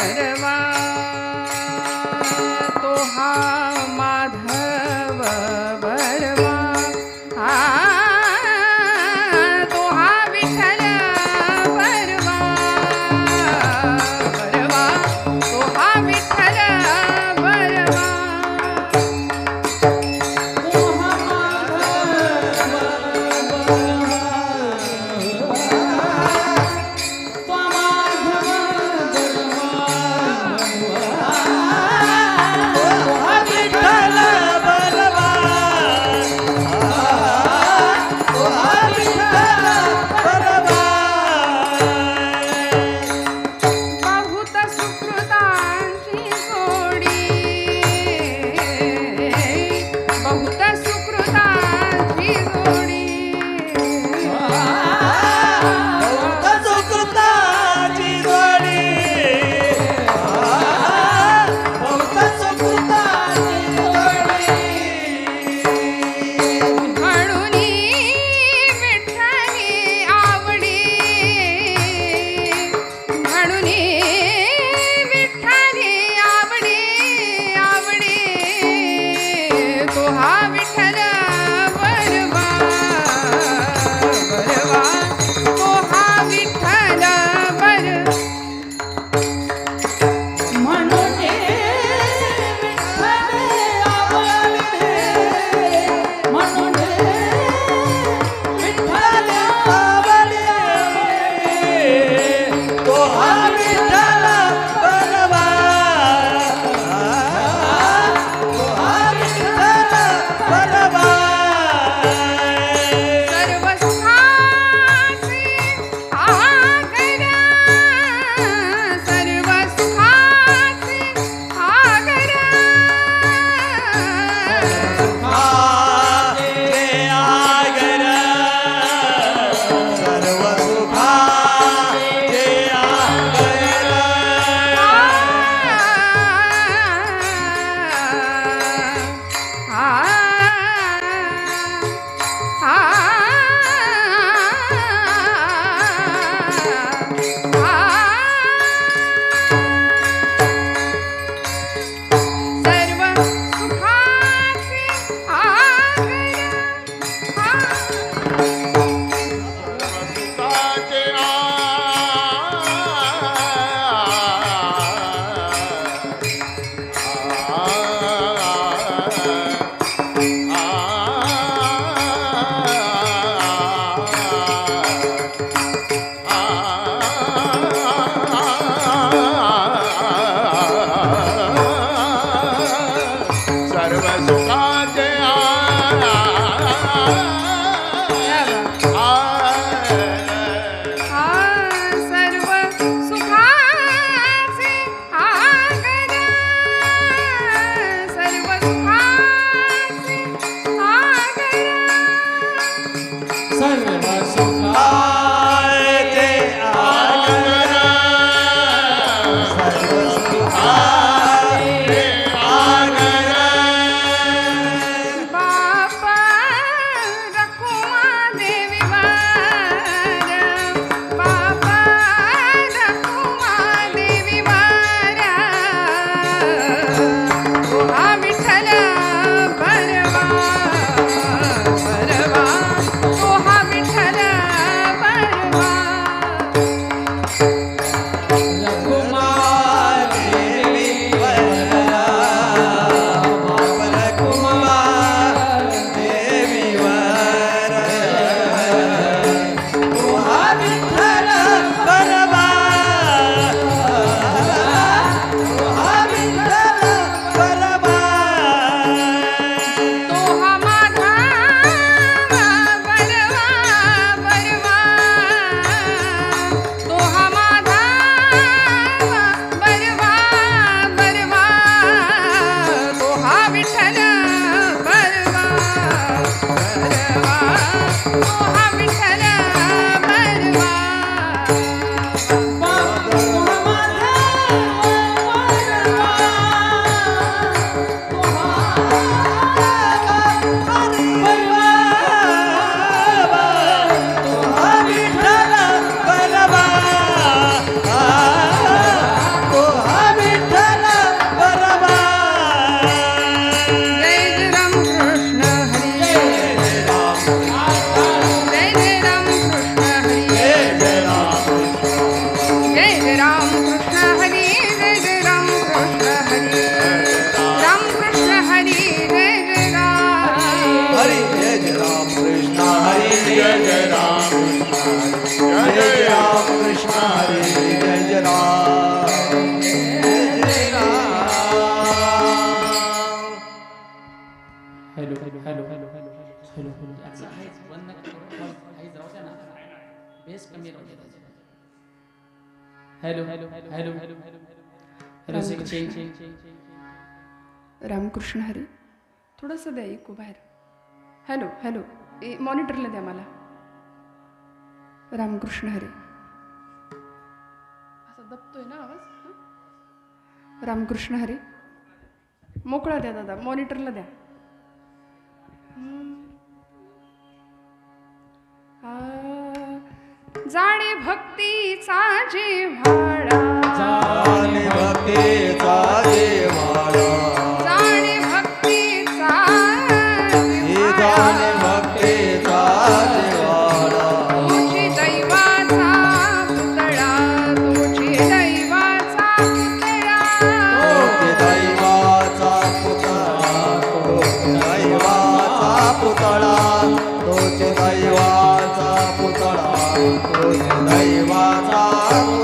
ರ I respect. Hello hello. त्याचं आहेच बंद काहीच राहू द्या ना. बेस कमी राहू द्या hello hello hello hello. Hello hello hello Ramkrishna. Hari. थोडंसं द्या ऐकू बाहेर. Hello hello. ए मॉनिटरला द्या मला. रामकृष्ण हरी. असा दबतोय ना आवाज? रामकृष्ण हरी. मोकळा द्या दादा मॉनिटरला द्या. जाणे भक्तीचा जे भाडा जाणे भक्तीचा जे दैवाचा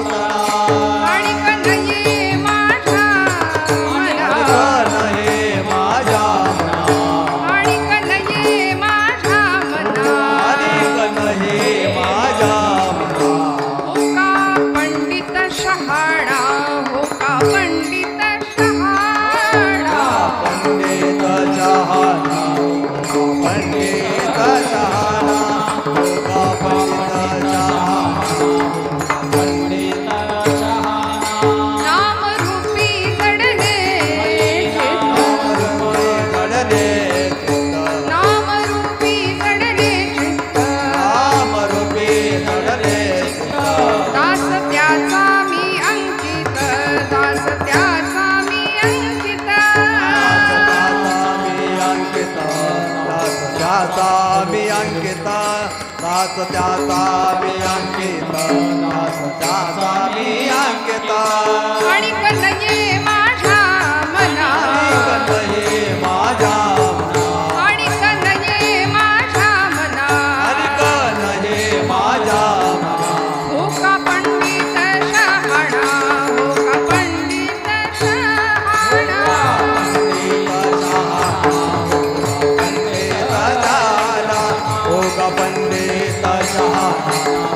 नाच त्याचा मी अंकित नाच त्याचा अंकित. आणि कन्हैया রাধা